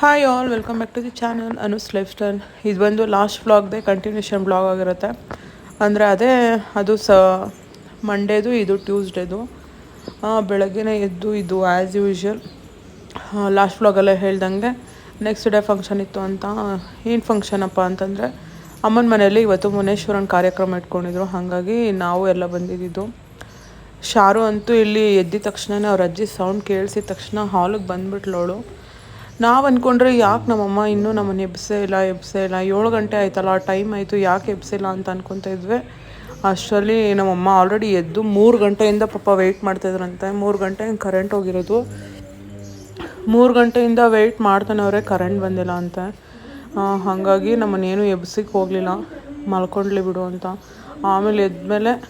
Hi all welcome back to the channel Anu's lifestyle ಇದು ಬಂದು last ವ್ಲಾಗ್ದೆ continuation blog ಆಗಿರುತ್ತೆ. ಅಂದರೆ ಅದೇ, ಅದು ಸ ಮಂಡೇದು ಇದು ಟ್ಯೂಸ್ಡೇದು ಬೆಳಗ್ಗೆನೇ ಎದ್ದು ಇದು ಆ್ಯಸ್ ಯೂಶ್ವಲ್ ಲಾಸ್ಟ್ ವ್ಲಾಗಲ್ಲೇ ಹೇಳ್ದಂಗೆ ನೆಕ್ಸ್ಟ್ ಡೇ ಫಂಕ್ಷನ್ ಇತ್ತು ಅಂತ. ಏನು ಫಂಕ್ಷನಪ್ಪ ಅಂತಂದರೆ, ಅಮ್ಮನ ಮನೆಯಲ್ಲಿ ಇವತ್ತು ಮುನೇಶ್ವರನ ಕಾರ್ಯಕ್ರಮ ಇಟ್ಕೊಂಡಿದ್ರು. ಹಾಗಾಗಿ ನಾವು ಎಲ್ಲ ಬಂದಿದ್ದು. ಶಾರು ಅಂತೂ ಇಲ್ಲಿ ಎದ್ದಿದ ತಕ್ಷಣವೇ ಅವ್ರ ಅಜ್ಜಿ ಸೌಂಡ್ ಕೇಳಿಸಿದ ತಕ್ಷಣ ಹಾಲಿಗೆ ಬಂದ್ಬಿಟ್ಲವಳು ನಾವು ಅಂದ್ಕೊಂಡ್ರೆ ಯಾಕೆ ನಮ್ಮಮ್ಮ ಇನ್ನೂ ನಮ್ಮನ್ನು ಎಬ್ಸೇ ಇಲ್ಲ ಎಬ್ಸೇ ಇಲ್ಲ? ಏಳು ಗಂಟೆ ಆಯ್ತಲ್ಲ ಟೈಮ್ ಆಯಿತು ಯಾಕೆ ಎಬ್ಸಿಲ್ಲ ಅಂತ ಅನ್ಕೊತಾ ಇದ್ವಿ. ಅಷ್ಟರಲ್ಲಿ ನಮ್ಮಮ್ಮ ಆಲ್ರೆಡಿ ಎದ್ದು ಮೂರು ಗಂಟೆಯಿಂದ ಪಾಪ ವೆಯ್ಟ್ ಮಾಡ್ತಾಯಿದ್ರಂತೆ ಮೂರು ಗಂಟೆ ಕರೆಂಟ್ ಹೋಗಿರೋದು. ಮೂರು ಗಂಟೆಯಿಂದ ವೆಯ್ಟ್ ಮಾಡ್ತಾನವ್ರೆ ಕರೆಂಟ್ ಬಂದಿಲ್ಲ ಅಂತ. ಆ, ಹಾಗಾಗಿ ನಮ್ಮನ್ನೇನು ಎಬ್ಸಿಕ್ಕೆ ಹೋಗಲಿಲ್ಲ. ಮಲ್ಕೊಂಡ್ಲಿ ಬಿಡು ಅಂತ. ಆಮೇಲೆ ಎದ್ದ ಮೇಲೆ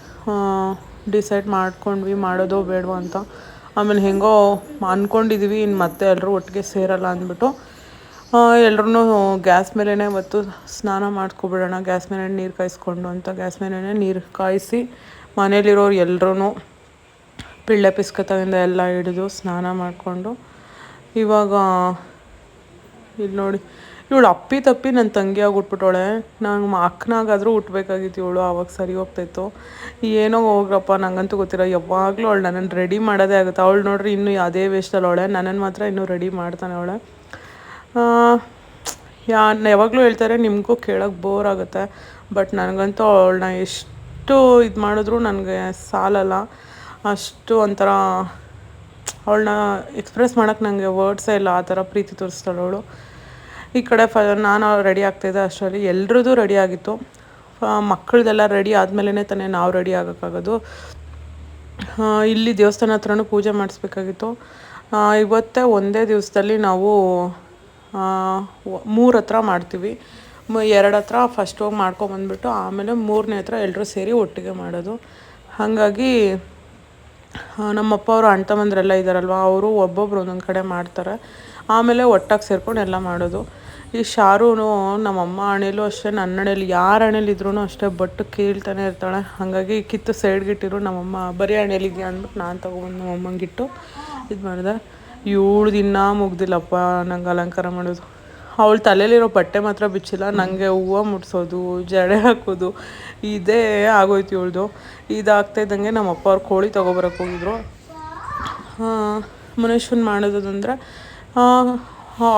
ಡಿಸೈಡ್ ಮಾಡ್ಕೊಂಡ್ವಿ ಮಾಡೋದೋ ಬೇಡವೋ ಅಂತ. ಆಮೇಲೆ ಹೆಂಗೋ ಅಂದ್ಕೊಂಡಿದ್ದೀವಿ ಇನ್ನು ಮತ್ತೆ ಎಲ್ಲರೂ ಒಟ್ಟಿಗೆ ಸೇರಲ್ಲ ಅಂದ್ಬಿಟ್ಟು. ಎಲ್ಲರೂ ಗ್ಯಾಸ್ ಮೇಲೇ ಮತ್ತು ಸ್ನಾನ ಮಾಡ್ಕೊಬಿಡೋಣ, ಗ್ಯಾಸ್ ಮೇಲೆ ನೀರು ಕಾಯಿಸ್ಕೊಂಡು ಅಂತ ಗ್ಯಾಸ್ ಮೇಲೇ ನೀರು ಕಾಯಿಸಿ ಮನೇಲಿರೋರು ಎಲ್ಲರೂ ಪಿಳ್ಳೆ ಪಿಸ್ಕತದಿಂದ ಎಲ್ಲ ಹಿಡಿದು ಸ್ನಾನ ಮಾಡಿಕೊಂಡು ಇವಾಗ ಇಲ್ಲಿ ನೋಡಿ ಇವಳು ಅಪ್ಪಿ ತಪ್ಪಿ ನನ್ನ ತಂಗಿಯಾಗಿ ಉಟ್ಬಿಟ್ಟವಳೆ ನಾನು ಅಕ್ಕನಾಗಾದರೂ ಉಟ್ಬೇಕಾಗಿತ್ತು ಇವಳು, ಆವಾಗ ಸರಿ ಹೋಗ್ತಾಯಿತ್ತು ಏನೋ ಹೋಗ್ರಪ್ಪ, ನಂಗಂತೂ ಗೊತ್ತಿಲ್ಲ. ಯಾವಾಗಲೂ ಅವಳು ನನ್ನನ್ನು ರೆಡಿ ಮಾಡೋದೇ ಆಗುತ್ತೆ. ಅವಳು ನೋಡ್ರಿ ಇನ್ನೂ ಅದೇ ವೇಸ್ಟಲ್ಲಿ ಅವಳೆ. ನನ್ನನ್ನು ಮಾತ್ರ ಇನ್ನೂ ರೆಡಿ ಮಾಡ್ತಾನೆ ಅವಳೆ. ಯಾ ಯಾವಾಗಲೂ ಹೇಳ್ತಾರೆ, ನಿಮಗೂ ಕೇಳೋಕ್ಕೆ ಬೋರ್ ಆಗುತ್ತೆ. ಬಟ್ ನನಗಂತೂ ಅವಳನ್ನ ಎಷ್ಟು ಇದು ಮಾಡಿದ್ರು ನನಗೆ ಸಾಲಲ್ಲ. ಅಷ್ಟು ಒಂಥರ ಅವಳನ್ನ ಎಕ್ಸ್ಪ್ರೆಸ್ ಮಾಡೋಕ್ಕೆ ನನಗೆ ವರ್ಡ್ಸೇ ಇಲ್ಲ. ಆ ಥರ ಪ್ರೀತಿ ತೋರಿಸ್ತಾಳೆ ಅವಳು. ಈ ಕಡೆ ಫ, ನಾನು ರೆಡಿ ಆಗ್ತಾಯಿದ್ದೆ ಅಷ್ಟರಲ್ಲಿ. ಎಲ್ರದ್ದು ರೆಡಿ ಆಗಿತ್ತು. ಮಕ್ಕಳದೆಲ್ಲ ರೆಡಿ ಆದಮೇಲೆ ತಾನೇ ನಾವು ರೆಡಿ ಆಗೋಕ್ಕಾಗೋದು. ಇಲ್ಲಿ ದೇವಸ್ಥಾನ ಹತ್ರನೂ ಪೂಜೆ ಮಾಡಿಸ್ಬೇಕಾಗಿತ್ತು. ಇವತ್ತೇ ಒಂದೇ ದಿವಸದಲ್ಲಿ ನಾವು ಮೂರು ಹತ್ರ ಮಾಡ್ತೀವಿ. ಎರಡು ಹತ್ರ ಫಸ್ಟ್ ಹೋಗಿ ಮಾಡ್ಕೊಂಬಂದ್ಬಿಟ್ಟು ಆಮೇಲೆ ಮೂರನೇ ಹತ್ರ ಎಲ್ಲರೂ ಸೇರಿ ಒಟ್ಟಿಗೆ ಮಾಡೋದು. ಹಾಗಾಗಿ ನಮ್ಮಪ್ಪ ಅವರು, ಅಣ್ಣ ತಮ್ಮಂದ್ರೆಲ್ಲ ಇದ್ದಾರಲ್ವ ಅವರು ಒಬ್ಬೊಬ್ರು ಒಂದೊಂದು ಕಡೆ ಮಾಡ್ತಾರೆ. ಆಮೇಲೆ ಒಟ್ಟಾಗಿ ಸೇರ್ಕೊಂಡು ಎಲ್ಲ ಮಾಡೋದು. ಈ ಶಾರೂನು ನಮ್ಮಮ್ಮ ಹಣೆಯಲ್ಲೂ ಅಷ್ಟೇ, ನನ್ನ ಹಣೆಯಲ್ಲಿ ಯಾರ ಹಣೆಯಲ್ಲಿ ಇದ್ರೂ ಅಷ್ಟೇ ಬಟ್ಟು ಕೀಳ್ತಾನೆ ಇರ್ತಾಳೆ. ಹಾಗಾಗಿ ಕಿತ್ತು ಸೈಡ್ಗಿಟ್ಟಿರು ನಮ್ಮಮ್ಮ, ಬರೀ ಹಣೆಯಲ್ಲಿದ್ಯಾ ಅಂದ್ಬಿಟ್ಟು ನಾನು ತೊಗೊಬಂದು ನಮ್ಮಮ್ಮಂಗಿಟ್ಟು ಇದು ಮಾಡಿದೆ. ಏಳು ದಿನ ಮುಗ್ದಿಲ್ಲಪ್ಪ, ನಂಗೆ ಅಲಂಕಾರ ಮಾಡೋದು. ಅವಳ ತಲೆಯಲ್ಲಿರೋ ಬಟ್ಟೆ ಮಾತ್ರ ಬಿಚ್ಚಿಲ್ಲ ನನಗೆ ಹೂವು ಮುಟ್ಸೋದು ಜಡೆ ಹಾಕೋದು, ಇದೇ ಆಗೋಯ್ತು ಇವಳ್ದು. ಇದಾಗ್ತಾ ಇದ್ದಂಗೆ ನಮ್ಮ ಅಪ್ಪ ಅವ್ರು ಕೋಳಿ ತೊಗೊಬರಕ್ಕೆ ಹೋಗಿದ್ರು. ಮುನೇಶ್ವನ್ ಮಾಡೋದಂದ್ರೆ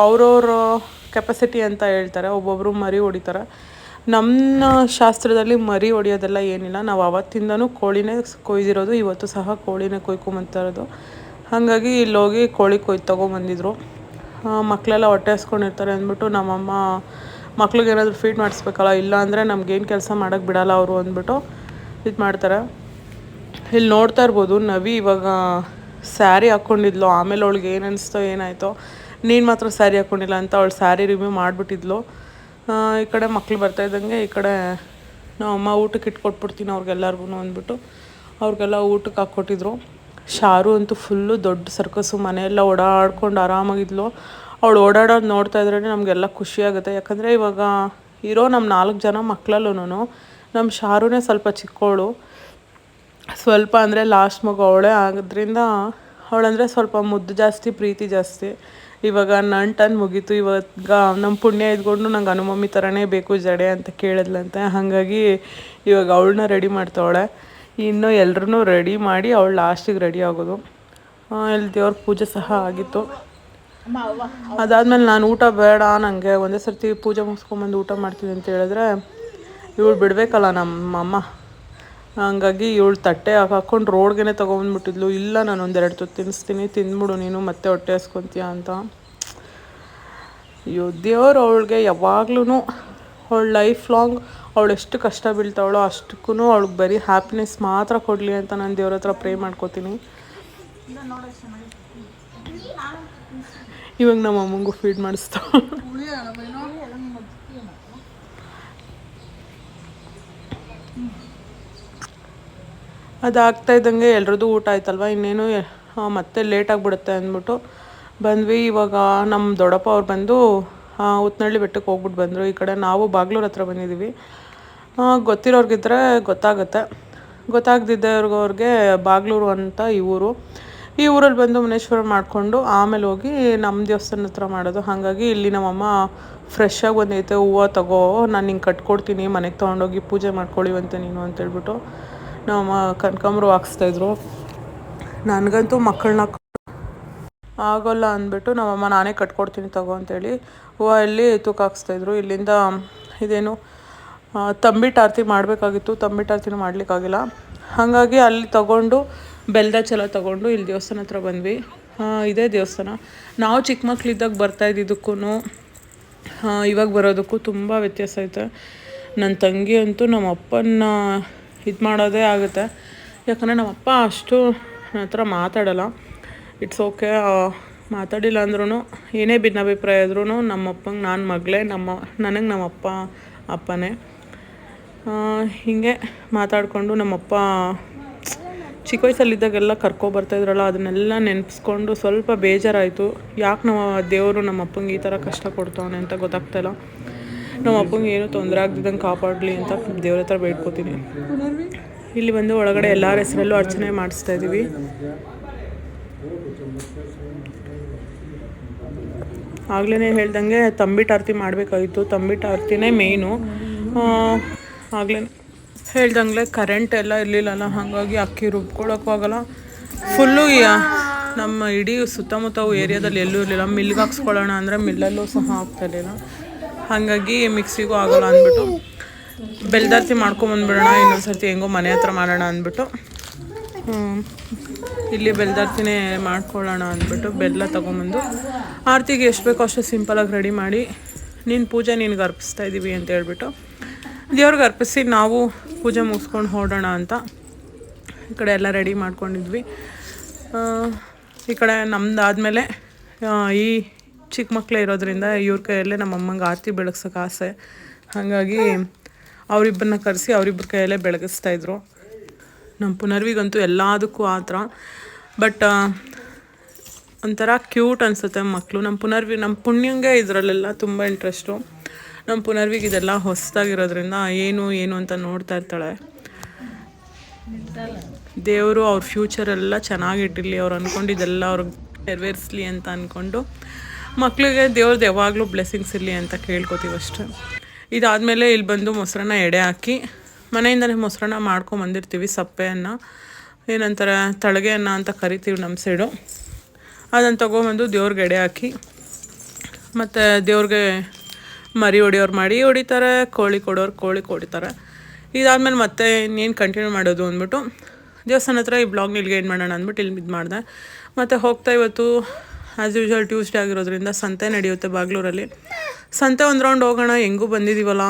ಅವ್ರವ್ರ ಕೆಪಾಸಿಟಿ ಅಂತ ಹೇಳ್ತಾರೆ ಒಬ್ಬೊಬ್ಬರು ಮರಿ ಹೊಡಿತಾರೆ. ನಮ್ಮ ಶಾಸ್ತ್ರದಲ್ಲಿ ಮರಿ ಹೊಡೆಯೋದೆಲ್ಲ ಏನಿಲ್ಲ. ನಾವು ಅವತ್ತಿಂದನೂ ಕೋಳಿನೇ ಕೊಯ್ದಿರೋದು, ಇವತ್ತು ಸಹ ಕೋಳಿನೇ ಇರೋದು. ಹಾಗಾಗಿ ಇಲ್ಲೋಗಿ ಕೋಳಿ ಕೊಯ್ದು ತೊಗೊಂಬಂದಿದ್ರು. ಮಕ್ಕಳೆಲ್ಲ ಹೊಟ್ಟೆ ಹಸ್ಕೊಂಡಿರ್ತಾರೆ ಅಂದ್ಬಿಟ್ಟು ನಮ್ಮಮ್ಮ, ಮಕ್ಳಿಗೆ ಏನಾದರೂ ಫೀಡ್ ಮಾಡಿಸ್ಬೇಕಲ್ಲ, ಇಲ್ಲ ಅಂದರೆ ನಮ್ಗೇನು ಕೆಲಸ ಮಾಡೋಕ್ಕೆ ಬಿಡಲ್ಲ ಅವರು ಅಂದ್ಬಿಟ್ಟು ಇದು ಮಾಡ್ತಾರೆ. ಇಲ್ಲಿ ನೋಡ್ತಾ ಇರ್ಬೋದು, ನವಿ ಇವಾಗ ಸ್ಯಾರಿ ಹಾಕ್ಕೊಂಡಿದ್ಲು ಆಮೇಲೆ ಅವಳಿಗೆ ಏನು ಅನಿಸ್ತೋ, ಏನಾಯಿತೋ. ನೀನು ಮಾತ್ರ ಸ್ಯಾರಿ ಹಾಕ್ಕೊಂಡಿಲ್ಲ ಅಂತ ಅವಳು ಸ್ಯಾರಿ ರಿವ್ಯೂ ಮಾಡಿಬಿಟ್ಟಿದ್ಲು. ಈ ಕಡೆ ಮಕ್ಳು ಬರ್ತಾ ಇದ್ದಂಗೆ ಈ ಕಡೆ ನಾವು ಅಮ್ಮ ಊಟಕ್ಕೆ ಇಟ್ಕೊಟ್ಬಿಡ್ತೀನಿ ಅವ್ರಿಗೆಲ್ಲರಿಗೂ ಅಂದ್ಬಿಟ್ಟು ಅವ್ರಿಗೆಲ್ಲ ಊಟಕ್ಕೆ ಹಾಕ್ಕೊಟ್ಟಿದ್ರು. ಶಾರು ಅಂತೂ ಫುಲ್ಲು ದೊಡ್ಡ ಸರ್ಕಸ್ಸು, ಮನೆಯೆಲ್ಲ ಓಡಾಡ್ಕೊಂಡು ಆರಾಮಾಗಿದ್ಲು. ಅವಳು ಓಡಾಡೋದು ನೋಡ್ತಾ ಇದ್ರೇ ನಮಗೆಲ್ಲ ಖುಷಿಯಾಗುತ್ತೆ ಯಾಕಂದರೆ ಇವಾಗ ಇರೋ ನಮ್ಮ ನಾಲ್ಕು ಜನ ಮಕ್ಕಳಲ್ಲೂ ನಮ್ಮ ಶಾರುನೇ ಸ್ವಲ್ಪ ಚಿಕ್ಕವಳು ಸ್ವಲ್ಪ ಅಂದರೆ ಲಾಸ್ಟ್ ಮಗು ಅವಳೇ ಆಗೋದ್ರಿಂದ ಅವಳಂದರೆ ಸ್ವಲ್ಪ ಮುದ್ದು ಜಾಸ್ತಿ, ಪ್ರೀತಿ ಜಾಸ್ತಿ. ಇವಾಗ ನನ್ನ ಟನ್ ಮುಗೀತು, ಇವಾಗ ನಮ್ಮ ಪುಣ್ಯ ಇದ್ಕೊಂಡು ನಂಗೆ ಹನುಮಮ್ಮಿ ಥರನೇ ಬೇಕು ಜಡೆ ಅಂತ ಕೇಳಿದ್ಲಂತೆ. ಹಾಗಾಗಿ ಇವಾಗ ಅವಳನ್ನ ರೆಡಿ ಮಾಡ್ತಾವಳೆ. ಇನ್ನು ಎಲ್ರೂ ರೆಡಿ ಮಾಡಿ ಅವಳು ಲಾಸ್ಟಿಗೆ ರೆಡಿ ಆಗೋದು. ಇಲ್ಲಿ ದೇವ್ರ ಪೂಜೆ ಸಹ ಆಗಿತ್ತು. ಅದಾದ್ಮೇಲೆ ನಾನು ಊಟ ಬೇಡ ನನಗೆ ಒಂದೇ ಸರ್ತಿ ಪೂಜೆ ಮುಗಿಸ್ಕೊಂಬಂದು ಊಟ ಮಾಡ್ತೀನಿ ಅಂತ ಹೇಳಿದ್ರೆ, ಇವಳು ಬಿಡಬೇಕಲ್ಲ ನಮ್ಮ ಅಮ್ಮ. ಹಂಗಾಗಿ ಇವಳು ತಟ್ಟೆ ಹಾಕೊಂಡು ರೋಡ್ಗೆ ತೊಗೊಂಬಂದ್ಬಿಟ್ಟಿದ್ಲು. ಇಲ್ಲ, ನಾನು ಒಂದೆರಡು ತುತ್ತು ತಿನ್ನಿಸ್ತೀನಿ ತಿಂದ್ಬಿಡು ನೀನು, ಮತ್ತೆ ಹೊಟ್ಟೆ ಹಸ್ಕೊತೀಯ ಅಂತ. ಅಯ್ಯೋ, ದೇವ್ರು ಅವಳಿಗೆ ಯಾವಾಗ್ಲೂ ಅವಳ ಲೈಫ್ ಲಾಂಗ್ ಅವಳು ಎಷ್ಟು ಕಷ್ಟ ಬೀಳ್ತಾವಳೋ ಅಷ್ಟಕ್ಕೂ ಅವಳಿಗೆ ಬರೀ ಹ್ಯಾಪಿನೆಸ್ ಮಾತ್ರ ಕೊಡಲಿ ಅಂತ ನಾನು ದೇವ್ರ ಹತ್ರ ಪ್ರೇ ಮಾಡ್ಕೋತೀನಿ. ಇವಾಗ ನಮ್ಮ ಅಮ್ಮಂಗೂ ಫೀಡ್ ಮಾಡಿಸ್ತಾವ ಅದಾಗ್ತಾ ಇದ್ದಂಗೆ ಎಲ್ರದ್ದು ಊಟ ಆಯ್ತಲ್ವ? ಇನ್ನೇನು ಮತ್ತೆ ಲೇಟ್ ಆಗಿಬಿಡುತ್ತೆ ಅಂದ್ಬಿಟ್ಟು ಬಂದ್ವಿ. ಇವಾಗ ನಮ್ಮ ದೊಡ್ಡಪ್ಪ ಅವ್ರು ಬಂದು ಉತ್ನಳ್ಳಿ ಬೆಟ್ಟಕ್ಕೆ ಹೋಗ್ಬಿಟ್ಟು ಬಂದರು. ಈ ಕಡೆ ನಾವು ಬಾಗ್ಲೂರ್ ಹತ್ರ ಬಂದಿದ್ದೀವಿ ಗೊತ್ತಿರೋರ್ಗಿದ್ರೆ ಗೊತ್ತಾಗುತ್ತೆ. ಗೊತ್ತಾಗ್ದಿದ್ದವ್ರಿಗೆ ಬಾಗ್ಲೂರು ಅಂತ ಈ ಊರು. ಈ ಊರಲ್ಲಿ ಬಂದು ಮುನೇಶ್ವರ ಮಾಡಿಕೊಂಡು ಆಮೇಲೆ ಹೋಗಿ ನಮ್ಮ ದೇವಸ್ಥಾನ ಹತ್ರ ಮಾಡೋದು. ಹಾಗಾಗಿ ಇಲ್ಲಿ ನಮ್ಮಮ್ಮ ಫ್ರೆಶ್ ಆಗಿ ಬಂದೈತೆ. ಹೂವು ತಗೋ, ನಾನು ನಿಂಗೆ ಕಟ್ಕೊಡ್ತೀನಿ, ಮನೆಗೆ ತೊಗೊಂಡೋಗಿ ಪೂಜೆ ಮಾಡ್ಕೊಳ್ಳಿವಂತೆ ನೀನು ಅಂತೇಳ್ಬಿಟ್ಟು ನಮ್ಮಮ್ಮ ಕನಕಾಂಬರು ಹಾಕ್ಸ್ತಾಯಿದ್ರು ನನಗಂತೂ ಮಕ್ಕಳನ್ನ ಆಗೋಲ್ಲ ಅಂದ್ಬಿಟ್ಟು ನಮ್ಮಮ್ಮ, ನಾನೇ ಕಟ್ಕೊಡ್ತೀನಿ ತಗೋ ಅಂತೇಳಿ ಹೂವು ಇಲ್ಲಿ ತೂಕ ಹಾಕ್ಸ್ತಾಯಿದ್ರು ಇಲ್ಲಿಂದ ಇದೇನು ತಂಬಿಟ್ಟು ಆರತಿ ಮಾಡಬೇಕಾಗಿತ್ತು. ತಂಬಿಟ್ಟು ಆರತಿನೂ ಮಾಡಲಿಕ್ಕಾಗಿಲ್ಲ. ಹಾಗಾಗಿ ಅಲ್ಲಿ ತಗೊಂಡು, ಬೆಲ್ದ ಚಲ ತಗೊಂಡು ಇಲ್ಲಿ ದೇವಸ್ಥಾನ ಹತ್ರ ಬಂದ್ವಿ. ಇದೇ ದೇವಸ್ಥಾನ. ನಾವು ಚಿಕ್ಕ ಮಕ್ಕಳಿದ್ದಾಗ ಬರ್ತಾ ಇದ್ದಿದ್ದಕ್ಕೂ ಇವಾಗ ಬರೋದಕ್ಕೂ ತುಂಬ ವ್ಯತ್ಯಾಸ ಐತೆ. ನನ್ನ ತಂಗಿ ಅಂತೂ ನಮ್ಮ ಅಪ್ಪನ ಇದು ಮಾಡೋದೇ ಆಗುತ್ತೆ. ಯಾಕಂದರೆ ನಮ್ಮಪ್ಪ ಅಷ್ಟು ನನ್ನ ಹತ್ರ ಮಾತಾಡಲ್ಲ. ಇಟ್ಸ್ ಓಕೆ ಮಾತಾಡಿಲ್ಲ ಅಂದ್ರೂ ಏನೇ ಭಿನ್ನಾಭಿಪ್ರಾಯ ಇದ್ರೂ ನಮ್ಮ ಅಪ್ಪಂಗೆ ನಾನು ಮಗಳೇ ನಮ್ಮ ನನಗೆ ನಮ್ಮಪ್ಪ ಅಪ್ಪನೇ. ಆ, ಹೀಗೆ ಮಾತಾಡಿಕೊಂಡು ನಮ್ಮಪ್ಪ ಚಿಕ್ಕ ವಯಸ್ಸಲ್ಲಿದ್ದಾಗೆಲ್ಲ ಕರ್ಕೊಬರ್ತಾಯಿದ್ರಲ್ಲ ಅದನ್ನೆಲ್ಲ ನೆನೆಸ್ಕೊಂಡು ಸ್ವಲ್ಪ ಬೇಜಾರಾಯಿತು. ಯಾಕೆ ನಮ್ಮ ದೇವರು ನಮ್ಮ ಅಪ್ಪಂಗೆ ಈ ಥರ ಕಷ್ಟ ಕೊಡ್ತಾವನೆ ಅಂತ ಗೊತ್ತಾಗ್ತಾಯಿಲ್ಲ ನಮ್ಮ ಏನೂ ತೊಂದರೆ ಆಗ್ದಿದ್ದಂಗೆ ಕಾಪಾಡಲಿ ಅಂತ ದೇವ್ರ ಹತ್ರ ಬೇಡ್ಕೋತೀನಿ. ಇಲ್ಲಿ ಬಂದು ಒಳಗಡೆ ಎಲ್ಲರ ಹೆಸರಲ್ಲೂ ಅರ್ಚನೆ ಮಾಡಿಸ್ತಾ ಇದ್ದೀವಿ ಆಗ್ಲೇ ಹೇಳ್ದಂಗೆ ತಂಬಿಟ್ಟು ಆರತಿ ಮಾಡಬೇಕಾಗಿತ್ತು ತಂಬಿಟ್ಟು ಆರತಿನೇ ಮೇಯ್ನು ಆಗ್ಲೇ ಹೇಳ್ದಂಗೆ ಕರೆಂಟ್ ಎಲ್ಲ ಇರಲಿಲ್ಲಲ್ಲ, ಹಾಗಾಗಿ ಅಕ್ಕಿ ರುಬ್ಕೊಳಕ್ಕೂ ಆಗಲ್ಲ ಫುಲ್ಲು ನಮ್ಮ ಇಡೀ ಸುತ್ತಮುತ್ತ ಏರಿಯಾದಲ್ಲಿ ಎಲ್ಲೂ ಇರಲಿಲ್ಲ. ಮಿಲ್ಗೆ ಹಾಕ್ಸ್ಕೊಳ್ಳೋಣ ಅಂದರೆ ಮಿಲ್ಲಲ್ಲೂ ಸಹ ಆಗ್ತಾ ಇರಲಿಲ್ಲ. ಹಾಗಾಗಿ ಮಿಕ್ಸಿಗೂ ಆಗೋಲ್ಲ ಅಂದ್ಬಿಟ್ಟು. ಬೆಲ್ದಾರ್ತಿ ಮಾಡ್ಕೊಂಬಂದ್ಬಿಡೋಣ ಇನ್ನೊಂದು ಸರ್ತಿ ಹೆಂಗೋ ಮನೆ ಹತ್ರ ಮಾಡೋಣ ಅಂದ್ಬಿಟ್ಟು. ಇಲ್ಲಿ ಬೆಲ್ದಾರ್ತಿನೇ ಮಾಡ್ಕೊಳ್ಳೋಣ ಅಂದ್ಬಿಟ್ಟು ಬೆಲ್ಲ ತೊಗೊಂಬಂದು ಆರತಿಗೆ ಎಷ್ಟು ಬೇಕೋ ಅಷ್ಟು ಸಿಂಪಲಾಗಿ ರೆಡಿ ಮಾಡಿ ನಿನ್ನ ಪೂಜೆ ನಿನ್ಗೆ ಅರ್ಪಿಸ್ತಾ ಇದ್ದೀವಿ ಅಂತ ಹೇಳ್ಬಿಟ್ಟು ದೇವ್ರಿಗೆ ಅರ್ಪಿಸಿ ನಾವು ಪೂಜೆ ಮುಗಿಸ್ಕೊಂಡು ಹೊರಡೋಣ ಅಂತ ಈ ಕಡೆ ಎಲ್ಲ ರೆಡಿ ಮಾಡ್ಕೊಂಡಿದ್ವಿ. ಈ ಕಡೆ ನಮ್ದು ಆದಮೇಲೆ ಈ ಚಿಕ್ಕ ಮಕ್ಕಳೇ ಇರೋದ್ರಿಂದ ಇವ್ರ ಕೈಯಲ್ಲೇ ನಮ್ಮ ಅಮ್ಮಂಗೆ ಆರತಿ ಬೆಳಗ್ಸೋಕೆ ಆಸೆ. ಹಾಗಾಗಿ ಅವರಿಬ್ಬರನ್ನ ಕರೆಸಿ ಅವರಿಬ್ಬರ ಕೈಯಲ್ಲೇ ಬೆಳಗಿಸ್ತಾಯಿದ್ರು ನಮ್ಮ ಪುನರ್ವಿಗಂತೂ ಎಲ್ಲದಕ್ಕೂ ಆ ಥರ. ಬಟ್ ಒಂಥರ ಕ್ಯೂಟ್ ಅನಿಸುತ್ತೆ ಮಕ್ಕಳು ನಮ್ಮ ಪುನರ್ವಿ, ನಮ್ಮ ಪುಣ್ಯಂಗೆ ಇದರಲ್ಲೆಲ್ಲ ತುಂಬ ಇಂಟ್ರೆಸ್ಟು ನಮ್ಮ ಪುನರ್ವಿಗೆ ಇದೆಲ್ಲ ಹೊಸದಾಗಿರೋದ್ರಿಂದ ಏನು ಏನು ಅಂತ ನೋಡ್ತಾ ಇರ್ತಾಳೆ. ದೇವರು ಅವ್ರ ಫ್ಯೂಚರ್ ಎಲ್ಲ ಚೆನ್ನಾಗಿಟ್ಟಿರಲಿ ಅವ್ರು ಅಂದ್ಕೊಂಡಿದ್ದೆಲ್ಲ ಅವ್ರಿಗೆ ನೆರವೇರಿಸ್ಲಿ ಅಂತ ಅಂದ್ಕೊಂಡು ಮಕ್ಕಳಿಗೆ ದೇವ್ರದ್ದು ಯಾವಾಗಲೂ ಬ್ಲೆಸ್ಸಿಂಗ್ಸ್ ಇರಲಿ ಅಂತ ಕೇಳ್ಕೊತೀವಿ ಅಷ್ಟೇ. ಇದಾದಮೇಲೆ ಇಲ್ಲಿ ಬಂದು ಮೊಸರನ್ನ ಎಡೆ ಹಾಕಿ ಮನೆಯಿಂದಲೇ ಮೊಸರನ್ನ ಮಾಡ್ಕೊಂಬಂದಿರ್ತೀವಿ ಸಪ್ಪೆಯನ್ನು. ಏನಂತಾರೆ ತಳಗೆ ಅನ್ನ ಅಂತ ಕರಿತೀವಿ ನಮ್ಮ ಸೈಡು. ಅದನ್ನು ತೊಗೊಂಬಂದು ದೇವ್ರಿಗೆ ಎಡೆ ಹಾಕಿ, ಮತ್ತು ದೇವ್ರಿಗೆ ಮರಿ ಹೊಡಿಯೋರು ಮರಿ ಹೊಡಿತಾರೆ, ಕೋಳಿ ಕೊಡೋರು ಕೋಳಿ ಕೊಡಿತಾರೆ. ಇದಾದಮೇಲೆ ಮತ್ತೆ ಇನ್ನೇನು ಕಂಟಿನ್ಯೂ ಮಾಡೋದು ಅಂದ್ಬಿಟ್ಟು, ದೇವಸ್ಥಾನ ಹತ್ರ ಈ ಬ್ಲಾಗ್ನ ಇಲ್ಲಿಗೆ ಏನು ಮಾಡೋಣ ಅಂದ್ಬಿಟ್ಟು ಇಲ್ಲಿ ಇದು ಮಾಡಿದೆ ಮತ್ತು ಹೋಗ್ತಾ ಇವತ್ತು ಆ್ಯಸ್ ಯೂಶ್ವಲ್ ಟ್ಯೂಸ್ಡೇ ಆಗಿರೋದ್ರಿಂದ ಸಂತೆ ನಡೆಯುತ್ತೆ ಬಾಗ್ಲೂರಲ್ಲಿ ಸಂತೆ ಒಂದು ರೌಂಡ್ ಹೋಗೋಣ, ಹೆಂಗೂ ಬಂದಿದ್ದೀವಲ್ಲ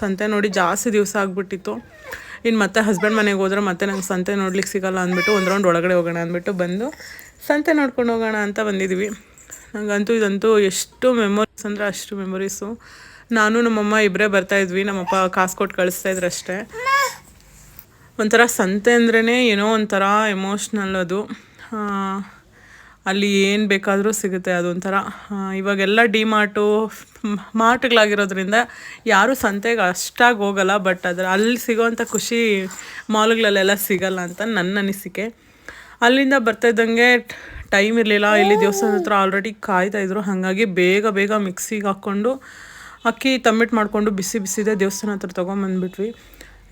ಸಂತೆ ನೋಡಿ ಜಾಸ್ತಿ ದಿವಸ ಆಗಿಬಿಟ್ಟಿತ್ತು. ಇನ್ನು ಮತ್ತೆ ಹಸ್ಬೆಂಡ್ ಮನೆಗೆ ಹೋದ್ರೆ ಮತ್ತೆ ನಂಗೆ ಸಂತೆ ನೋಡ್ಲಿಕ್ಕೆ ಸಿಗಲ್ಲ ಅಂದ್ಬಿಟ್ಟು ಒಂದು ರೌಂಡ್ ಒಳಗಡೆ ಹೋಗೋಣ ಅಂದ್ಬಿಟ್ಟು ಬಂದು ಸಂತೆ ನೋಡ್ಕೊಂಡು ಹೋಗೋಣ ಅಂತ ಬಂದಿದ್ದೀವಿ ನನಗಂತೂ ಇದಂತೂ ಎಷ್ಟು ಮೆಮೊರೀಸ್ ಅಂದರೆ ಅಷ್ಟು ಮೆಮೊರೀಸು ನಾನು ನಮ್ಮಮ್ಮ ಇಬ್ಬರೇ ಬರ್ತಾಯಿದ್ವಿ ನಮ್ಮಪ್ಪ ಕಾಸು ಕೊಟ್ಟು ಕಳಿಸ್ತಾ ಇದ್ರು ಅಷ್ಟೇ. ಒಂಥರ ಸಂತೆ ಅಂದ್ರೇ ಏನೋ ಒಂಥರ ಎಮೋಷ್ನಲ್ ಅದು. ಅಲ್ಲಿ ಏನು ಬೇಕಾದರೂ ಸಿಗುತ್ತೆ ಅದೊಂಥರ. ಇವಾಗೆಲ್ಲ ಡಿ ಮಾರ್ಟು ಮಾರ್ಟ್ಗಳಾಗಿರೋದ್ರಿಂದ ಯಾರೂ ಸಂತೆಗೆ ಅಷ್ಟಾಗಿ ಹೋಗಲ್ಲ, ಬಟ್ ಅದ್ರ ಅಲ್ಲಿ ಸಿಗೋವಂಥ ಖುಷಿ ಮಾಲ್ಗಳಲ್ಲೆಲ್ಲ ಸಿಗಲ್ಲ ಅಂತ ನನ್ನ ಅನಿಸಿಕೆ. ಅಲ್ಲಿಂದ ಬರ್ತಾಯಿದ್ದಂಗೆ ಟೈಮ್ ಇರಲಿಲ್ಲ, ಇಲ್ಲಿ ದೇವಸ್ಥಾನದ ಹತ್ರ ಆಲ್ರೆಡಿ ಕಾಯ್ತಾಯಿದ್ರು ಹಾಗಾಗಿ ಬೇಗ ಬೇಗ ಮಿಕ್ಸಿಗೆ ಹಾಕ್ಕೊಂಡು ಅಕ್ಕಿ ತಮ್ಮಿಟ್ಟು ಮಾಡಿಕೊಂಡು ಬಿಸಿ ಬಿಸಿದೆ ದೇವಸ್ಥಾನ ಹತ್ರ ತೊಗೊಂಬಂದ್ಬಿಟ್ವಿ.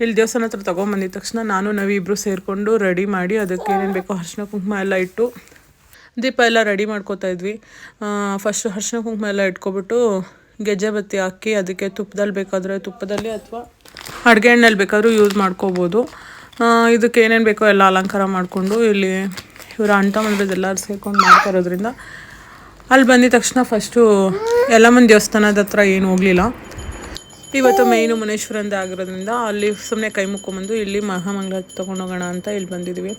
ಇಲ್ಲಿ ದೇವಸ್ಥಾನ ಹತ್ರ ತೊಗೊಂಬಂದಿದ ತಕ್ಷಣ ನಾನು ನಾವು ಇಬ್ಬರು ಸೇರಿಕೊಂಡು ರೆಡಿ ಮಾಡಿ ಅದಕ್ಕೆ ಏನೇನು ಬೇಕೋ ಅರ್ಶಿನ ಕುಂಕುಮ ಎಲ್ಲ ಇಟ್ಟು ದೀಪ ಎಲ್ಲ ರೆಡಿ ಮಾಡ್ಕೋತಾ ಇದ್ವಿ. ಫಸ್ಟ್ ಹರ್ಷಣ ಕುಂಕುಮ ಎಲ್ಲ ಇಟ್ಕೊಬಿಟ್ಟು ಗೆಜ್ಜೆ ಬತ್ತಿ ಹಾಕಿ ಅದಕ್ಕೆ ತುಪ್ಪದಲ್ಲಿ ಬೇಕಾದರೆ ತುಪ್ಪದಲ್ಲಿ ಅಥವಾ ಅಡುಗೆ ಎಣ್ಣೆಲಿ ಬೇಕಾದರೂ ಯೂಸ್ ಮಾಡ್ಕೋಬೋದು. ಇದಕ್ಕೆ ಏನೇನು ಬೇಕೋ ಎಲ್ಲ ಅಲಂಕಾರ ಮಾಡಿಕೊಂಡು ಇಲ್ಲಿ ಇವರು ಅಂಟ ಎಲ್ಲರೂ ಸೇರ್ಕೊಂಡು ಮಾಡ್ತಾ ಇರೋದ್ರಿಂದ ಅಲ್ಲಿ ಬಂದಿದ ತಕ್ಷಣ ಫಸ್ಟು ಯಲ್ಲಮ್ಮನ ದೇವಸ್ಥಾನದ ಹತ್ರ ಏನು ಹೋಗಲಿಲ್ಲ. ಇವತ್ತು ಮೇಯ್ನು ಮುನೇಶ್ವರಂದೇ ಆಗಿರೋದ್ರಿಂದ ಅಲ್ಲಿ ಸುಮ್ಮನೆ ಕೈ ಮುಕ್ಕೊಂಬಂದು ಇಲ್ಲಿ ಮಹಾಮಂಗಳ ತೊಗೊಂಡೋಗೋಣ ಅಂತ ಇಲ್ಲಿ ಬಂದಿದ್ವಿ.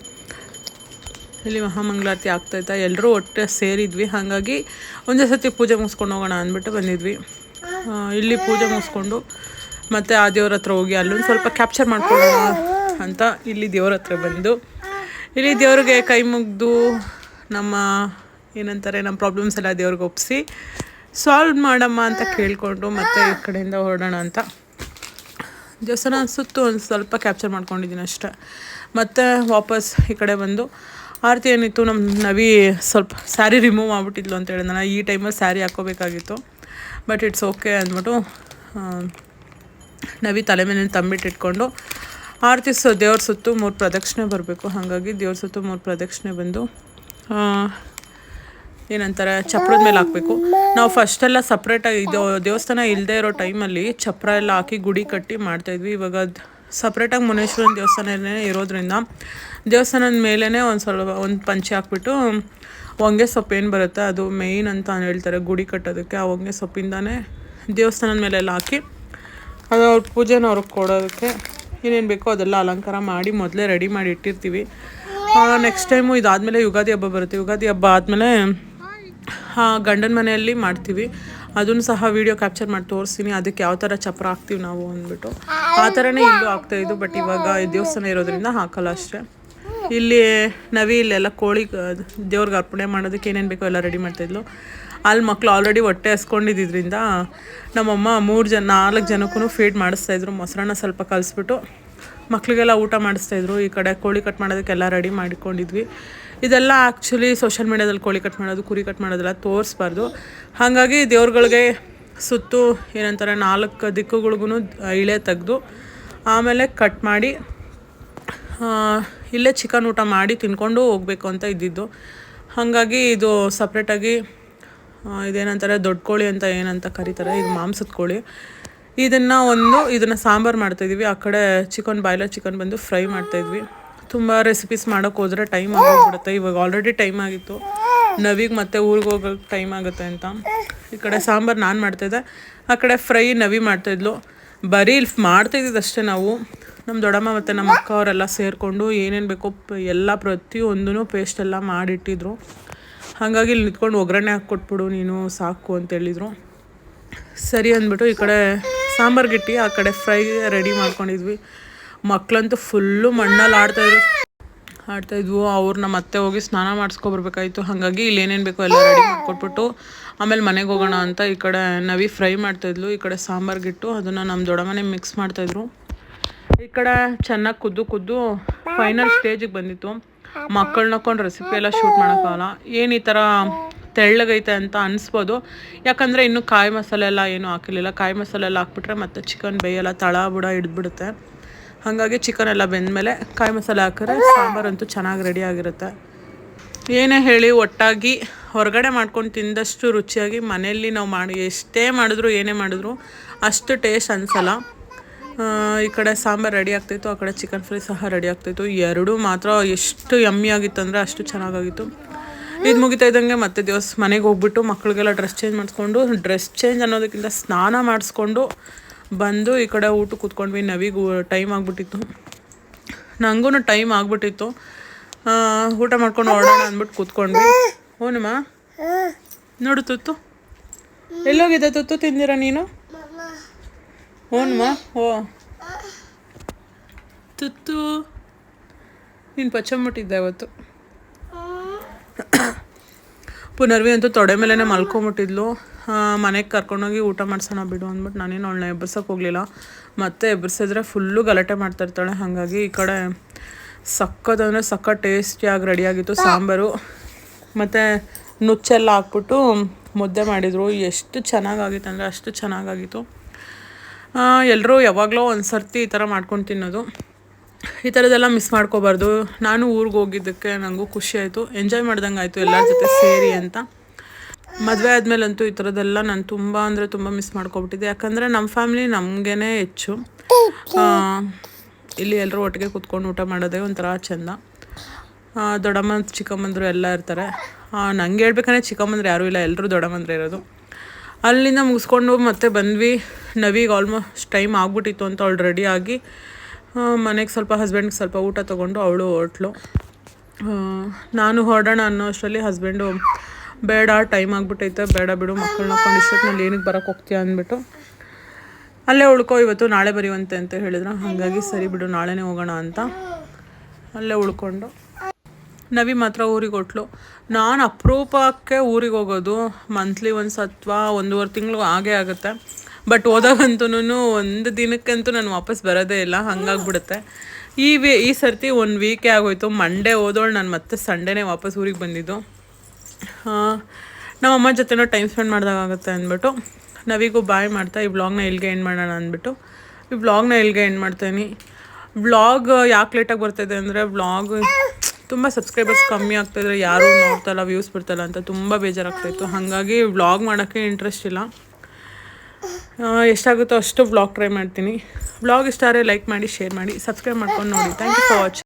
ಇಲ್ಲಿ ಮಹಾಮಂಗಳಾರತಿ ಆಗ್ತಾಯ್ತಾ ಎಲ್ಲರೂ ಒಟ್ಟು ಸೇರಿದ್ವಿ. ಹಾಗಾಗಿ ಒಂದೇ ಸತಿ ಪೂಜೆ ಮುಗಿಸ್ಕೊಂಡು ಹೋಗೋಣ ಅಂದ್ಬಿಟ್ಟು ಬಂದಿದ್ವಿ. ಇಲ್ಲಿ ಪೂಜೆ ಮುಗಿಸ್ಕೊಂಡು ಮತ್ತು ಆ ದೇವ್ರ ಹತ್ರ ಹೋಗಿ ಅಲ್ಲೊಂದು ಸ್ವಲ್ಪ ಕ್ಯಾಪ್ಚರ್ ಮಾಡ್ಕೊಳ್ಳೋಣ ಅಂತ ಇಲ್ಲಿ ದೇವ್ರ ಹತ್ರ ಬಂದು. ಇಲ್ಲಿ ದೇವ್ರಿಗೆ ಕೈ ಮುಗಿದು ನಮ್ಮ ಏನಂತಾರೆ, ನಮ್ಮ ಪ್ರಾಬ್ಲಮ್ಸ್ ಎಲ್ಲ ದೇವ್ರಿಗೆ ಒಪ್ಪಿಸಿ ಸಾಲ್ವ್ ಮಾಡಮ್ಮ ಅಂತ ಕೇಳಿಕೊಂಡು ಮತ್ತೆ ಈ ಕಡೆಯಿಂದ ಹೊರಡೋಣ ಅಂತ. ದೇವಸ್ಥಾನ ಸುತ್ತು ಒಂದು ಸ್ವಲ್ಪ ಕ್ಯಾಪ್ಚರ್ ಮಾಡ್ಕೊಂಡಿದ್ದೀನಿ ಅಷ್ಟೇ. ಮತ್ತು ವಾಪಸ್ ಈ ಕಡೆ ಬಂದು ಆರತಿ ಏನಿತ್ತು ನಮ್ಮ ನವಿ ಸ್ವಲ್ಪ ಸ್ಯಾರಿ ರಿಮೂವ್ ಮಾಡಿಬಿಟ್ಟಿದ್ಲು ಅಂತ ಹೇಳಿದ ಈ ಟೈಮಲ್ಲಿ ಸ್ಯಾರಿ ಹಾಕೋಬೇಕಾಗಿತ್ತು. ಬಟ್ ಇಟ್ಸ್ ಓಕೆ ಅಂದ್ಬಿಟ್ಟು ನವಿ ತಲೆ ಮೇಲೆ ತಂಬಿಟ್ಟಿಟ್ಕೊಂಡು ಆರತಿ ಸ, ದೇವ್ರ ಸುತ್ತು ಮೂರು ಪ್ರದಕ್ಷಿಣೆ ಬರಬೇಕು. ಹಾಗಾಗಿ ದೇವ್ರ ಸುತ್ತು ಮೂರು ಪ್ರದಕ್ಷಿಣೆ ಬಂದು ಏನಂತಾರೆ ಚಪ್ರದ ಮೇಲೆ ಹಾಕಬೇಕು. ನಾವು ಫಸ್ಟೆಲ್ಲ ಸಪ್ರೇಟಾಗಿ ಇದು ದೇವಸ್ಥಾನ ಇಲ್ಲದೆ ಇರೋ ಟೈಮಲ್ಲಿ ಚಪ್ರ ಎಲ್ಲ ಹಾಕಿ ಗುಡಿ ಕಟ್ಟಿ ಮಾಡ್ತಾಯಿದ್ವಿ ಇವಾಗ ಸಪ್ರೇಟಾಗಿ ಮುನೇಶ್ವರನ ದೇವಸ್ಥಾನನೇ ಇರೋದ್ರಿಂದ ದೇವಸ್ಥಾನದ ಮೇಲೇ ಒಂದು ಸ್ವಲ್ಪ ಒಂದು ಪಂಚೆ ಹಾಕ್ಬಿಟ್ಟು ಹೊಂಗೆ ಸೊಪ್ಪು ಏನು ಬರುತ್ತೆ ಅದು ಮೇಯ್ನ್ ಅಂತ ಹೇಳ್ತಾರೆ, ಗುಡಿ ಕಟ್ಟೋದಕ್ಕೆ. ಆ ಹೊಂಗೆ ಸೊಪ್ಪಿಂದಾನೇ ದೇವಸ್ಥಾನದ ಮೇಲೆಲ್ಲ ಹಾಕಿ ಅದು ಅವ್ರ ಪೂಜೆನ ಅವ್ರಿಗೆ ಕೊಡೋದಕ್ಕೆ ಏನೇನು ಬೇಕೋ ಅದೆಲ್ಲ ಅಲಂಕಾರ ಮಾಡಿ ಮೊದಲೇ ರೆಡಿ ಮಾಡಿ ಇಟ್ಟಿರ್ತೀವಿ. ನೆಕ್ಸ್ಟ್ ಟೈಮು ಇದಾದಮೇಲೆ ಯುಗಾದಿ ಹಬ್ಬ ಬರುತ್ತೆ. ಯುಗಾದಿ ಹಬ್ಬ ಆದಮೇಲೆ ಗಂಡನ ಮನೆಯಲ್ಲಿ ಮಾಡ್ತೀವಿ. ಅದನ್ನು ಸಹ ವೀಡಿಯೋ ಕ್ಯಾಪ್ಚರ್ ಮಾಡಿ ತೋರಿಸ್ತೀನಿ. ಅದಕ್ಕೆ ಯಾವ ಥರ ಚಪ್ರ ಹಾಕ್ತೀವಿ ನಾವು ಅಂದ್ಬಿಟ್ಟು. ಆ ಥರನೇ ಇಲ್ಲೂ ಆಗ್ತಾಯಿದ್ದು ಬಟ್ ಇವಾಗ ದೇವಸ್ಥಾನ ಇರೋದ್ರಿಂದ ಹಾಕಲ್ಲ ಅಷ್ಟೇ. ಇಲ್ಲಿ ನವಿ ಇಲ್ಲೆಲ್ಲ ಕೋಳಿ ದೇವ್ರಿಗೆ ಅರ್ಪಣೆ ಮಾಡೋದಕ್ಕೆ ಏನೇನು ಬೇಕೋ ಎಲ್ಲ ರೆಡಿ ಮಾಡ್ತಾಯಿದ್ಲು ಅಲ್ಲಿ ಮಕ್ಕಳು ಆಲ್ರೆಡಿ ಹೊಟ್ಟೆ ಹಸ್ಕೊಂಡಿದ್ದರಿಂದ ನಮ್ಮಮ್ಮ ಮೂರು ಜನ, ನಾಲ್ಕು ಜನಕ್ಕೂ ಫೀಡ್ ಮಾಡಿಸ್ತಾಯಿದ್ರು ಮೊಸರನ್ನ ಸ್ವಲ್ಪ ಕಲಿಸ್ಬಿಟ್ಟು ಮಕ್ಕಳಿಗೆಲ್ಲ ಊಟ ಮಾಡಿಸ್ತಾಯಿದ್ರು ಈ ಕಡೆ ಕೋಳಿ ಕಟ್ ಮಾಡೋದಕ್ಕೆಲ್ಲ ರೆಡಿ ಮಾಡಿಕೊಂಡಿದ್ವಿ. ಇದೆಲ್ಲ ಆ್ಯಕ್ಚುಲಿ ಸೋಷಲ್ ಮೀಡ್ಯಾದಲ್ಲಿ ಕೋಳಿ ಕಟ್ ಮಾಡೋದು, ಕುರಿ ಕಟ್ ಮಾಡೋದೆಲ್ಲ ತೋರಿಸ್ಬಾರ್ದು. ಹಾಗಾಗಿ ದೇವ್ರುಗಳಿಗೆ ಸುತ್ತು ಏನಂತಾರೆ, ನಾಲ್ಕು ದಿಕ್ಕುಗಳಿಗೂ ಇಳೆ ತೆಗೆದು ಆಮೇಲೆ ಕಟ್ ಮಾಡಿ ಇಲ್ಲೇ ಚಿಕನ್ ಊಟ ಮಾಡಿ ತಿನ್ಕೊಂಡು ಹೋಗಬೇಕು ಅಂತ ಇದ್ದಿದ್ದು. ಹಾಗಾಗಿ ಇದು ಸಪ್ರೇಟಾಗಿ ಇದೇನಂತಾರೆ, ದೊಡ್ಡ ಕೋಳಿ ಅಂತ ಏನಂತ ಕರೀತಾರೆ, ಇದು ಮಾಂಸದ ಕೋಳಿ. ಇದನ್ನು ಒಂದು, ಇದನ್ನು ಸಾಂಬಾರು ಮಾಡ್ತಾಯಿದ್ವಿ ಆ ಕಡೆ ಚಿಕನ್ ಬಾಯ್ಲರ್ ಚಿಕನ್ ಬಂದು ಫ್ರೈ ಮಾಡ್ತಾಯಿದ್ವಿ ತುಂಬ ರೆಸಿಪೀಸ್ ಮಾಡೋಕೆ ಹೋದರೆ ಟೈಮ್ ಆಗೋಗ್ಬಿಡುತ್ತೆ. ಇವಾಗ ಆಲ್ರೆಡಿ ಟೈಮ್ ಆಗಿತ್ತು. ನವಿಗೆ ಮತ್ತೆ ಊರಿಗೆ ಹೋಗೋಕೆ ಟೈಮ್ ಆಗುತ್ತೆ ಅಂತ. ಈ ಕಡೆ ಸಾಂಬಾರು ನಾನು ಮಾಡ್ತಾಯಿದ್ದೆ ಆ ಕಡೆ ಫ್ರೈ ನವಿ ಮಾಡ್ತಾಯಿದ್ಲು ಬರೀ ಇಲ್ಲಿ ಮಾಡ್ತಾಯಿದ್ದು ಅಷ್ಟೇ ನಾವು. ನಮ್ಮ ದೊಡ್ಡಮ್ಮ ಮತ್ತು ನಮ್ಮ ಅಕ್ಕ ಅವರೆಲ್ಲ ಸೇರಿಕೊಂಡು ಏನೇನು ಬೇಕೋ ಎಲ್ಲ ಪ್ರತಿಯೊಂದೂ ಪೇಸ್ಟ್ ಎಲ್ಲ ಮಾಡಿಟ್ಟಿದ್ರು. ಹಾಗಾಗಿ ಇಲ್ಲಿ ನಿಂತ್ಕೊಂಡು ಒಗ್ಗರಣೆ ಹಾಕ್ಕೊಟ್ಬಿಡು, ನೀನು ಸಾಕು ಅಂತ ಹೇಳಿದರು. ಸರಿ ಅಂದ್ಬಿಟ್ಟು ಈ ಕಡೆ ಸಾಂಬಾರು ಗಿಟ್ಟಿ, ಆ ಕಡೆ ಫ್ರೈ ರೆಡಿ ಮಾಡ್ಕೊಂಡಿದ್ವಿ. ಮಕ್ಕಳಂತೂ ಫುಲ್ಲು ಮಣ್ಣಲ್ಲಿ ಆಡ್ತಾಯಿದ್ರು ಆಡ್ತಾಯಿದ್ವು ಅವ್ರನ್ನ ಮತ್ತೆ ಹೋಗಿ ಸ್ನಾನ ಮಾಡಿಸ್ಕೊಬರ್ಬೇಕಾಯ್ತು ಹಾಗಾಗಿ ಇಲ್ಲಿ ಏನೇನು ಬೇಕೋ ಎಲ್ಲ ರೆಡಿ ಮಾಡಿಕೊಟ್ಬಿಟ್ಟು ಆಮೇಲೆ ಮನೆಗೆ ಹೋಗೋಣ ಅಂತ ಈ ಕಡೆ ನವಿ ಫ್ರೈ ಮಾಡ್ತಾಯಿದ್ಲು ಈ ಕಡೆ ಸಾಂಬಾರ್ಗಿಟ್ಟು ಅದನ್ನು ನಮ್ಮ ಮನೆ ಮಿಕ್ಸ್ ಮಾಡ್ತಾಯಿದ್ರು ಈ ಕಡೆ ಚೆನ್ನಾಗಿ ಕುದ್ದು ಕುದ್ದು ಫೈನಲ್ ಸ್ಟೇಜಿಗೆ ಬಂದಿತ್ತು. ಮಕ್ಕಳನ್ನ ಕೊಂಡು ರೆಸಿಪಿ ಎಲ್ಲ ಶೂಟ್ ಮಾಡೋಕ್ಕಾಗಲ್ಲ. ಏನು ಈ ಥರ ತೆಳ್ಳಗೈತೆ ಅಂತ ಅನಿಸ್ಬೋದು. ಯಾಕಂದರೆ ಇನ್ನೂ ಕಾಯಿ ಮಸಾಲೆ ಎಲ್ಲ ಏನೂ ಹಾಕಿರಲಿಲ್ಲ. ಕಾಯಿ ಮಸಾಲೆ ಎಲ್ಲ ಹಾಕ್ಬಿಟ್ರೆ ಮತ್ತೆ ಚಿಕನ್ ಬೇಯೆಲ್ಲ ತಳ ಬುಡ ಹಿಡಿದ್ಬಿಡುತ್ತೆ. ಹಾಗಾಗಿ ಚಿಕನ್ ಎಲ್ಲ ಬೆಂದಮೇಲೆ ಕಾಯಿ ಮಸಾಲೆ ಹಾಕಿದ್ರೆ ಸಾಂಬಾರಂತೂ ಚೆನ್ನಾಗಿ ರೆಡಿ ಆಗಿರುತ್ತೆ. ಏನೇ ಹೇಳಿ ಒಟ್ಟಾಗಿ ಹೊರಗಡೆ ಮಾಡ್ಕೊಂಡು ತಿಂದಷ್ಟು ರುಚಿಯಾಗಿ ಮನೆಯಲ್ಲಿ ನಾವು ಮಾಡಿ, ಎಷ್ಟೇ ಮಾಡಿದ್ರು ಏನೇ ಮಾಡಿದ್ರು ಅಷ್ಟು ಟೇಸ್ಟ್ ಅನಿಸಲ್ಲ. ಈ ಕಡೆ ಸಾಂಬಾರು ರೆಡಿ ಆಗ್ತಾಯಿತ್ತು ಆ ಕಡೆ ಚಿಕನ್ ಫ್ರೈ ಸಹ ರೆಡಿ ಆಗ್ತಾಯಿತ್ತು ಎರಡೂ ಮಾತ್ರ ಎಷ್ಟು ಯಮ್ಮಿ ಆಗಿತ್ತು ಅಂದರೆ ಅಷ್ಟು ಚೆನ್ನಾಗಾಗಿತ್ತು. ಇದು ಮುಗಿತಾ ಇದ್ದಂಗೆ ಮತ್ತೆ ದಿವಸ ಮನೆಗೆ ಹೋಗ್ಬಿಟ್ಟು ಮಕ್ಕಳಿಗೆಲ್ಲ ಡ್ರೆಸ್ ಚೇಂಜ್ ಮಾಡಿಸ್ಕೊಂಡು ಡ್ರೆಸ್ ಚೇಂಜ್ ಅನ್ನೋದಕ್ಕಿಂತ ಸ್ನಾನ ಮಾಡಿಸ್ಕೊಂಡು ಬಂದು ಈ ಕಡೆ ಊಟ ಕೂತ್ಕೊಂಡ್ವಿ. ನವಿಗೂ ಟೈಮ್ ಆಗಿಬಿಟ್ಟಿತ್ತು. ನನಗೂ ಟೈಮ್ ಆಗ್ಬಿಟ್ಟಿತ್ತು. ಊಟ ಮಾಡ್ಕೊಂಡು ಹೊರಡೋಣ ಅಂದ್ಬಿಟ್ಟು ಕೂತ್ಕೊಂಡ್ವಿ. ಹೂನಮ್ಮ ನೋಡು ತುತ್ತು. ಎಲ್ಲೋಗಿದೆ ತುತ್ತು? ತಿಂದಿರ ನೀನು? ಹೂನಮ್ಮ ಓ. ತುತ್ತು ನೀನು ಪಚ್ಚಂಬಿಟ್ಟಿದ್ದೆ ಅವತ್ತು. ಪುನರ್ವಿ ಅಂತೂ ತೊಡೆ ಮೇಲೇ ಮಲ್ಕೊಂಬಿಟ್ಟಿದ್ಲು. ಮನೆಗೆ ಕರ್ಕೊಂಡೋಗಿ ಊಟ ಮಾಡ್ಸೋಣ ಬಿಡು ಅಂದ್ಬಿಟ್ಟು ನಾನೇನು ಅವಳನ್ನ ಎಬ್ಬರ್ಸೋಕೆ ಹೋಗಲಿಲ್ಲ. ಮತ್ತೆ ಎಬ್ಬರ್ಸಿದ್ರೆ ಫುಲ್ಲು ಗಲಾಟೆ ಮಾಡ್ತಾ ಇರ್ತಾಳೆ. ಹಾಗಾಗಿ ಈ ಕಡೆ ಸಕ್ಕತ್ತಂದರೆ ಸಕ್ಕ ಟೇಸ್ಟಿಯಾಗಿ ರೆಡಿಯಾಗಿತ್ತು ಸಾಂಬಾರು. ಮತ್ತು ನುಚ್ಚೆಲ್ಲ ಹಾಕ್ಬಿಟ್ಟು ಮುದ್ದೆ ಮಾಡಿದರು. ಎಷ್ಟು ಚೆನ್ನಾಗಾಗಿತ್ತು ಅಂದರೆ ಅಷ್ಟು ಚೆನ್ನಾಗಾಗಿತ್ತು. ಎಲ್ಲರೂ ಯಾವಾಗಲೂ ಒಂದು ಸರ್ತಿ ಈ ಥರ ಮಾಡ್ಕೊಂಡು ತಿನ್ನೋದು. ಈ ಥರದ್ದೆಲ್ಲ ಮಿಸ್ ಮಾಡ್ಕೋಬಾರ್ದು. ನಾನು ಊರಿಗೆ ಹೋಗಿದ್ದಕ್ಕೆ ನನಗೂ ಖುಷಿ ಆಯಿತು. ಎಂಜಾಯ್ ಮಾಡ್ದಂಗೆ ಆಯಿತು ಎಲ್ಲರ ಜೊತೆ ಸೇರಿ ಅಂತ. ಮದುವೆ ಆದಮೇಲಂತೂ ಈ ಥರದ್ದೆಲ್ಲ ನಾನು ತುಂಬ ಅಂದರೆ ತುಂಬ ಮಿಸ್ ಮಾಡ್ಕೊಬಿಟ್ಟಿದ್ದೆ. ಯಾಕಂದರೆ ನಮ್ಮ ಫ್ಯಾಮಿಲಿ ನಮಗೇ ಹೆಚ್ಚು. ಇಲ್ಲಿ ಎಲ್ಲರೂ ಒಟ್ಟಿಗೆ ಕೂತ್ಕೊಂಡು ಊಟ ಮಾಡೋದೇ ಒಂಥರ ಚೆಂದ. ದೊಡ್ಡಮ್ಮ ಚಿಕ್ಕಮ್ಮಂದ್ರು ಎಲ್ಲ ಇರ್ತಾರೆ. ನಂಗೆ ಹೇಳ್ಬೇಕಂದ್ರೆ ಚಿಕ್ಕಮ್ಮಂದ್ರೆ ಯಾರೂ ಇಲ್ಲ ಎಲ್ಲರೂ ದೊಡ್ಡಮ್ಮಂದ್ರೆ ಇರೋದು. ಅಲ್ಲಿಂದ ಮುಗಿಸ್ಕೊಂಡು ಮತ್ತೆ ಬಂದ್ವಿ. ನವಿಗೆ ಆಲ್ಮೋಸ್ಟ್ ಟೈಮ್ ಆಗ್ಬಿಟ್ಟಿತ್ತು ಅಂತ ಅವಳು ರೆಡಿ ಆಗಿ ಮನೆಗೆ ಸ್ವಲ್ಪ ಹಸ್ಬೆಂಡ್ಗೆ ಸ್ವಲ್ಪ ಊಟ ತೊಗೊಂಡು ಅವಳು ಹೊರಟ್ಲು ನಾನು ಹೊರಡೋಣ ಅನ್ನೋ ಅಷ್ಟರಲ್ಲಿ ಹಸ್ಬೆಂಡು ಬೇಡ ಟೈಮ್ ಆಗ್ಬಿಟ್ಟೈತೆ, ಬೇಡ ಬಿಡು, ಮಕ್ಕಳನ್ನ ಹಾಕೊಂಡು ಇಷ್ಟೊತ್ತಿನಲ್ಲಿ ಏನಕ್ಕೆ ಬರಕ್ಕೆ ಹೋಗ್ತೀಯ ಅಂದ್ಬಿಟ್ಟು. ಅಲ್ಲೇ ಉಳ್ಕೋ, ಇವತ್ತು ನಾಳೆ ಬರೀವಂತೆ ಅಂತ ಹೇಳಿದ್ರು. ಹಾಗಾಗಿ ಸರಿ ಬಿಡು, ನಾಳೆನೇ ಹೋಗೋಣ ಅಂತ. ಅಲ್ಲೇ ಉಳ್ಕೊಂಡು. ನವಿ ಮಾತ್ರ ಊರಿಗೆ ಹೊಟ್ಲು. ನಾನು ಅಪರೂಪಕ್ಕೆ ಊರಿಗೆ ಹೋಗೋದು. ಮಂತ್ಲಿ ಒಂದು ಸತ್ವ ಒಂದೂವರೆ ತಿಂಗಳು ಆಗೇ ಆಗುತ್ತೆ. ಬಟ್ ಹೋದಾಗಂತೂ ಒಂದು ದಿನಕ್ಕಂತೂ ನಾನು ವಾಪಸ್ ಬರೋದೇ ಇಲ್ಲ. ಹಂಗಾಗ್ಬಿಡುತ್ತೆ. ಈ ವೀ ಈ ಸರ್ತಿ ಒಂದು ವೀಕೇ ಆಗೋಯ್ತು. ಮಂಡೇ ಹೋದೋಳು ನಾನು ಮತ್ತೆ ಸಂಡೇನೇ ವಾಪಸ್ ಊರಿಗೆ ಬಂದಿದ್ದು. ನಮ್ಮ ಅಮ್ಮ ಜೊತೆನೂ ಟೈಮ್ ಸ್ಪೆಂಡ್ ಮಾಡಿದಾಗುತ್ತೆ ಅಂದ್ಬಿಟ್ಟು, ನಾವೀಗೂ ಬಾಯ್ ಮಾಡ್ತಾ, ಈ ವ್ಲಾಗ್ನ ಇಲ್ಲಿಗೆ ಎಂಡ್ ಮಾಡೋಣ ಅಂದ್ಬಿಟ್ಟು, ಈ ವ್ಲಾಗ್ನ ಇಲ್ಲಿಗೆ ಎಂಡ್ ಮಾಡ್ತೀನಿ. ವ್ಲಾಗ್ ಯಾಕೆ ಲೇಟಾಗಿ ಬರ್ತಾಯಿದೆ ಅಂದರೆ ವ್ಲಾಗ್ ತುಂಬ ಸಬ್ಸ್ಕ್ರೈಬರ್ಸ್ ಕಮ್ಮಿ ಆಗ್ತಾಯಿದ್ರೆ ಯಾರೂ ನೋಡ್ತಲ್ಲ ವ್ಯೂಸ್ ಬಿಡ್ತಲ್ಲ ಅಂತ ತುಂಬ ಬೇಜಾರಾಗ್ತಾಯಿತ್ತು ಹಾಗಾಗಿ ವ್ಲಾಗ್ ಮಾಡೋಕ್ಕೆ ಇಂಟ್ರೆಸ್ಟ್ ಇಲ್ಲ. ಎಷ್ಟಾಗುತ್ತೋ ಅಷ್ಟು ವ್ಲಾಗ್ ಟ್ರೈ ಮಾಡ್ತೀನಿ. ವ್ಲಾಗ್ ಇಷ್ಟ ಆದರೆ ಲೈಕ್ ಮಾಡಿ ಶೇರ್ ಮಾಡಿ ಸಬ್ಸ್ಕ್ರೈಬ್ ಮಾಡ್ಕೊಂಡು ನೋಡಿ. Thank you for watching